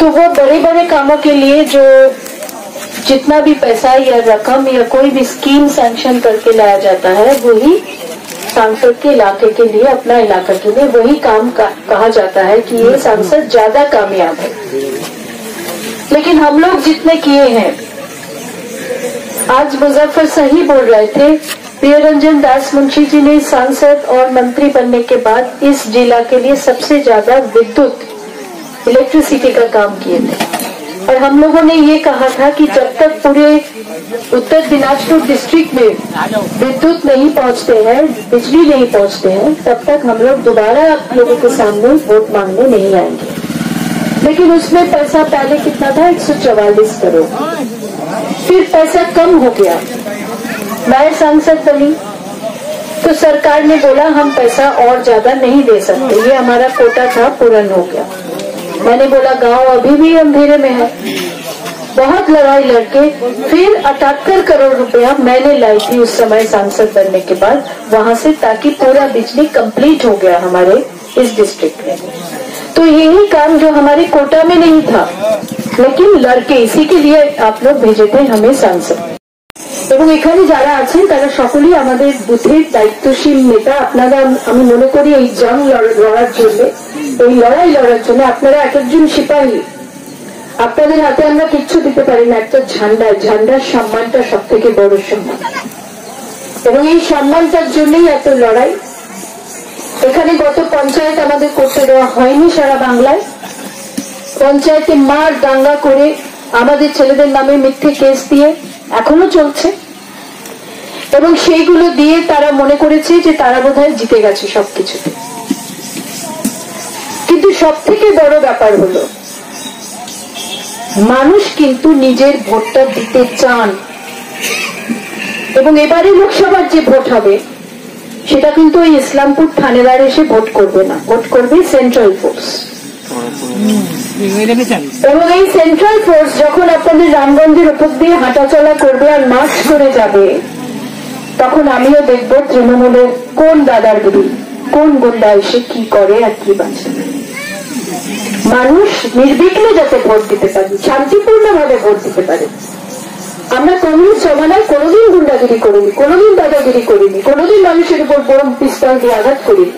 तो वो बड़े बड़े कामों के लिए जो जितना भी पैसा या रकम या कोई भी स्कीम सैंक्शन करके लाया जाता है वही सांसद के इलाके के लिए अपना इलाका के लिए वही काम का, कहा जाता है कि ये सांसद ज़्यादा कामयाब है। लेकिन हम लोग जितने किए हैं आज मुजफ्फर सही बोल रहे थे प्रिय रंजन दास मुंशी जी ने सांसद और मंत्री बनने के बाद इस जिला के लिए सबसे ज़्यादा विद्युत इलेक्ट्रिसिटी का काम किए थे। और हम लोगों ने ये कहा था कि जब तक पूरे उत्तर दिनाजपुर डिस्ट्रिक्ट में विद्युत नहीं पहुँचते हैं, बिजली नहीं पहुँचते हैं, तब तक हम लोग दोबारा आप लोगों के सामने वोट मांगने नहीं आएँगे। लेकिन उसमें पैसा पहले कितना था? एक करोड़। फिर पैसा कम हो गया। मैं सांसद बनी तो सरकार ने बोला, हम पैसा और ज़्यादा नहीं दे सकते। ये हमारा कोटा था पूर्ण हो गया। मैंने बोला, गाँव अभी भी अंधेरे में है। बहुत लड़ाई लड़के फिर अठहत्तर करोड़ रुपया मैंने लाई थी उस समय सांसद बनने के बाद, वहाँ से ताकि पूरा बिजली कंप्लीट हो गया हमारे इस डिस्ट्रिक्ट में। तो यही काम जो हमारे कोटा में नहीं था, लेकिन लड़के इसी के लिए आप लोग भेजे थे हमें सांसद। এবং এখানে যারা আছেন, তারা সকলেই আমাদের বুথের দায়িত্বশীল নেতা। আপনারা, আমি মনে করি এই জং লড়ার জন্য, এই লড়াই লড়ার জন্য আপনারা এক একজন সিপাহী, আপনাদের হাতে আমরা কিচ্ছু দিতে পারি না। একটা ঝান্ডা, ঝান্ডার সম্মানটা সব থেকে বড় সম্মান। এবং এই সম্মানটার জন্যই এত লড়াই। এখানে গত পঞ্চায়েত আমাদের করতে দেওয়া হয়নি সারা বাংলায়। পঞ্চায়েতে মার দাঙ্গা করে আমাদের ছেলেদের নামে মিথ্যে কেস দিয়ে এখনও চলছে। এবং সেইগুলো দিয়ে তারা মনে করেছে যে তারা বোধহয় জিতে গেছে সবকিছুতে কিন্তু সব থেকে বড় ব্যাপার হলো, মানুষ কিন্তু নিজের ভোটটা দিতে চান। এবং এবারে লোকসভার যে ভোট হবে, সেটা কিন্তু ওই ইসলামপুর থানেদার এসে ভোট করবে না। ভোট করবে সেন্ট্রাল ফোর্স এবং সেন্ট্রাল ফোর্স যখন আপনাদের রামগঞ্জের উপর দিয়ে হাঁটাচলা করবে আর করে যাবে, তখন আমিও দেখব তৃণমূলের কোন দাদারগিরি কোন গুন্ডা এসে কি করে আর কি বাঁচে। মানুষ নির্বিঘ্নে যাতে ভোট দিতে পারে শান্তিপূর্ণ ভাবে ভোট দিতে পারে। আমরা কংগ্রেস জমানায় কোনোদিন গুন্ডাগিরি করিনি, কোনোদিন দাদাগিরি করিনি, কোনোদিন মানুষের উপর বড় পিস্তল দিয়ে আঘাত করিনি।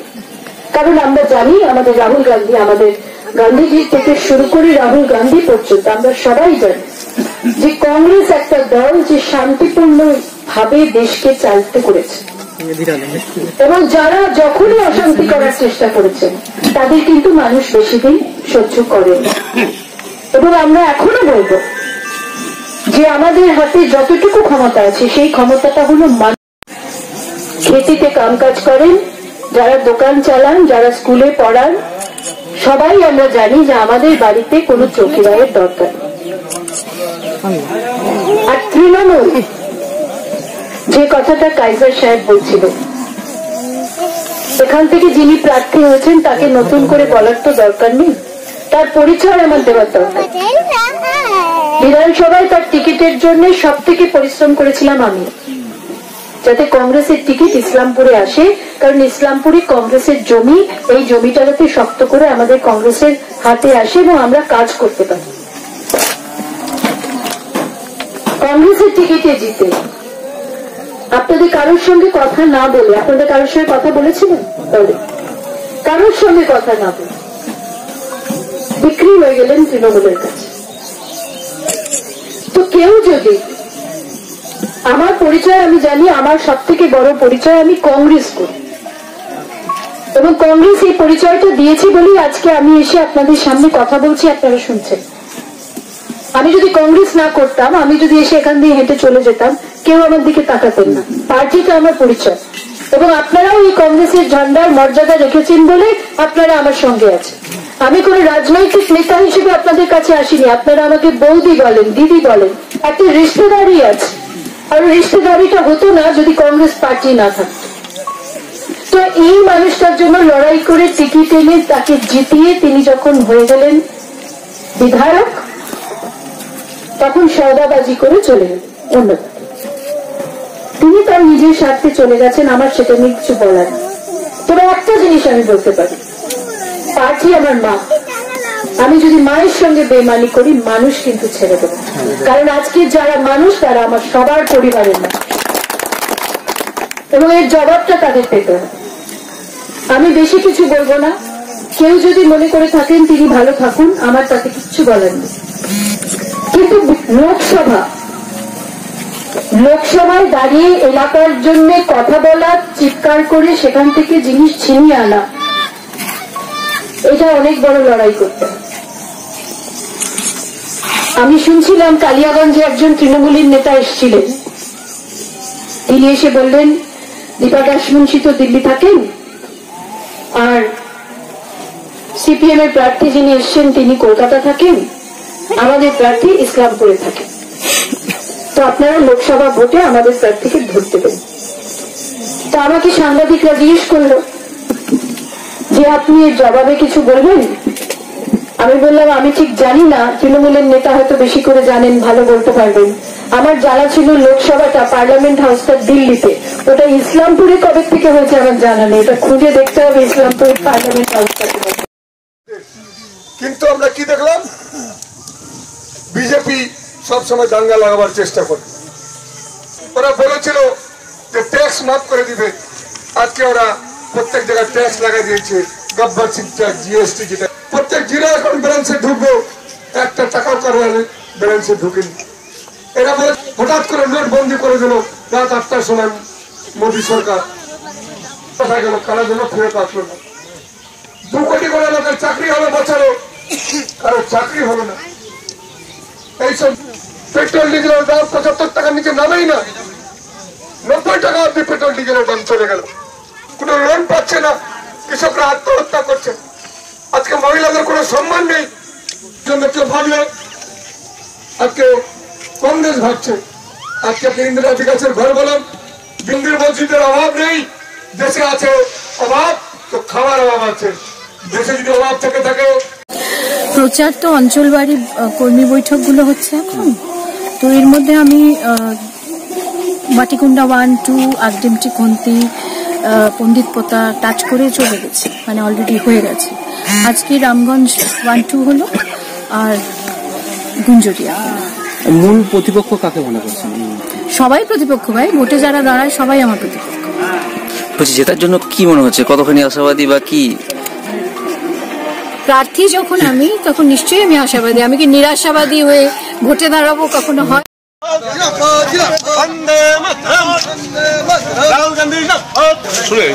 কারণ আমরা জানি আমাদের রাহুল গান্ধী আমাদের গান্ধীজি থেকে শুরু করে রাহুল গান্ধী পর্যন্ত, আমরা সবাই জানি যে কংগ্রেস একটা দল যে শান্তিপূর্ণ ভাবে দেশকে চালতে করেছে। এবং যারা যখনই অশান্তি করার চেষ্টা করেছেন তাদের কিন্তু মানুষ বেশি দিন সহ্য করে এবং আমরা এখনও বলব যে আমাদের হাতে যতটুকু ক্ষমতা আছে, সেই ক্ষমতাটা হলো খেতিতে কাম কাজ করেন, যারা দোকান চালান, যারা স্কুলে পড়ান সবাই আমরা জানি যে আমাদের বাড়িতে কোনো চৌকিদারের দরকার আর তৃণমূল যে কথাটা কাইজার সাহেব বলছিল এখান থেকে যিনি প্রার্থী হয়েছেন তাকে নতুন করে বলার তো দরকার নেই। তার পরিচয় আমার দেওয়ার দরকার বিধানসভায় তার টিকিটের জন্য সব থেকে পরিশ্রম করেছিলাম আমি। যাতে কংগ্রেসের টিকিট ইসলামপুরে আসে, কারণ ইসলামপুরে কংগ্রেসের জমি, এই জমিটা যাতে শক্ত করে আমাদের কংগ্রেসের হাতে আসে এবং আমরা কাজ করতে পারি। কংগ্রেসের টিকিটে জিতে। আপনাদের কারোর সঙ্গে কথা না বলে, আপনাদের কারোর সঙ্গে কথা বলেছিলেন? বলে। কারোর সঙ্গে কথা না বলে। বিক্রি হয়ে গেলেন তৃণমূলের কাছে। তো কেউ যদি আমার পরিচয় আমি জানি, আমার সব থেকে বড় পরিচয় আমি কংগ্রেস করি। এবং কংগ্রেস এই পরিচয়টা দিয়েছি বলেই আজকে আমি এসে আপনাদের সামনে কথা বলছি, আপনারা শুনছেন। আমি যদি কংগ্রেস না করতাম, আমি যদি এসে এখান দিয়ে হেঁটে চলে যেতাম, কেউ আমার দিকে তাকাতেন না। পার্টিটা আমার পরিচয়। এবং আপনারাও এই কংগ্রেসের ঝান্ডার মর্যাদা রেখেছেন বলে আপনারা আমার সঙ্গে আছেন। আমি কোন রাজনৈতিক নেতা হিসেবে আপনাদের কাছে আসিনি। আপনারা আমাকে বৌদি বলেন, দিদি বলেন, একটা রিশ্তেদারি আছে আর রিশ্তেদারিটা হতো না যদি কংগ্রেস পার্টি না থাকতো। তো এই মানুষটার জন্য লড়াই করে টিকিট এনে তাকে জিতিয়ে তিনি যখন হয়ে গেলেন বিধায়ক, তখন সৌদাবাজি করে চলে গেলেন অন্য তিনি তার নিজের স্বার্থে চলে গেছেন, আমার সেটা নিয়ে কিছু বলার তবে একটা জিনিস আমি বলতে পারি। পার্টি আমার মা। আমি যদি মায়ের সঙ্গে বেমানি করি, মানুষ কিন্তু ছেড়ে দেবো। কারণ আজকে যারা মানুষ, তারা আমার সবার পরিবারের না এবং এর জবাবটা তাদের পেতে আমি বেশি কিছু বলব না। কেউ যদি মনে করে থাকেন, তিনি ভালো থাকুন, আমার তাতে কিচ্ছু বলার নেই। কিন্তু লোকসভা, লোকসভায় দাঁড়িয়ে এলাকার জন্য কথা বলা, চিৎকার করে সেখান থেকে জিনিস ছিনিয়ে আনা, এটা অনেক বড় লড়াই করতে হয়। আমি শুনছিলাম কালিয়াগঞ্জে একজন তৃণমূলের নেতা এসেছিলেন। তিনি এসে বললেন, দীপা দাস মুন্সি তো দিল্লি থাকেন। আর সিপিএম এর প্রার্থী যিনি এসছেন, তিনি কলকাতা থাকেন। আমাদের প্রার্থী ইসলামপুরে থাকেন। তো আপনারা লোকসভা ভোটে আমাদের প্রার্থীকে ধরতে দেন তা আমাকে সাংবাদিকরা জিজ্ঞেস করল যে, আপনি এর জবাবে কিছু বলবেন? আমি বললাম, আমি ঠিক জানি না। তৃণমূলের নেতা হয়তো বেশি করে জানেন, ভালো বলতে পারবেন। আমার জানা ছিল লোকসভাটা, পার্লামেন্ট হাউসটা দিল্লিতে। ওটা ইসলামপুরে কবে থেকে হয়েছে আমার জানা নেই। এটা খুঁজে দেখতে হবে ইসলামপুরের পার্লামেন্ট হাউসটা কিন্তু আমরা কি দেখলাম? বিজেপি সবসময় দাঙ্গা লাগাবার চেষ্টা করে। ওরা বলেছিল যে ট্যাক্স মাফ করে দিবে। আজকে ওরা প্রত্যেক জায়গায় ট্যাক্স লাগাই দিয়েছে। গব্বর সিংটা জিএসটি যেটা প্রত্যেক জিরো অ্যাকাউন্ট ব্যালেন্সে ঢুকবো। একটা টাকাও কারও ব্যালেন্সে ঢুকেনি। এরা বলে, হঠাৎ করে নোট বন্দি করে দিল। রাত আটটার সময় মোদী সরকার। দু কোটি করে চাকরি বছরে। কারও চাকরি না। এইসব পেট্রোল পঁচাত্তর টাকার নিচে নামেই না। নব্বই টাকা পেট্রোল চলে গেল। কোনো লোন পাচ্ছে না। কৃষকরা আত্মহত্যা করছে। আজকে মহিলাদের কোনো সম্মান নেই জন্য কেউ ভাবলে আজকে কংগ্রেস ভাবছে আজকে আপনি ইন্দিরা বিকাশের ঘর বলেন? বিন্দির মসজিদের অভাব নেই দেশে আছে অভাব তো খাওয়ার অভাব আছে। দেশে যদি অভাব থেকে থাকে প্রচার তো অঞ্চলবাড়ি আহ, কর্মী বৈঠকগুলো হচ্ছে এখন। তো এর মধ্যে আমি মাটিকুন্ডা ওয়ান টু আগডেমটি খন্তি পণ্ডিত পোতা টাচ করে চলে গেছে। মানে অলরেডি হয়ে গেছে। আজকে রামগঞ্জ ওয়ান টু হলো আর গুঞ্জরিয়া। মূল প্রতিপক্ষ কাকে মনে করছেন? সবাই প্রতিপক্ষ ভাই ভোটে যারা দাঁড়ায় সবাই আমার প্রতিপক্ষ। বলছি জেতার জন্য কি মনে হচ্ছে? কতখানি আশাবাদী বা কি? প্রার্থী যখন আমি তখন নিশ্চয়ই আমি আশাবাদী। আমি কি নিরাশাবাদী হয়ে ভোটে দাঁড়াবো কখনো হয়? বন্দে মাতরম রাহুল গান্ধী শুনে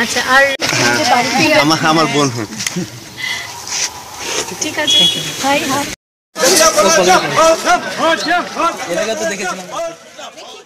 আচ্ছা আর আমার আমার বোন ঠিক আছে হাই হাই জাতীয় কলা জব্বত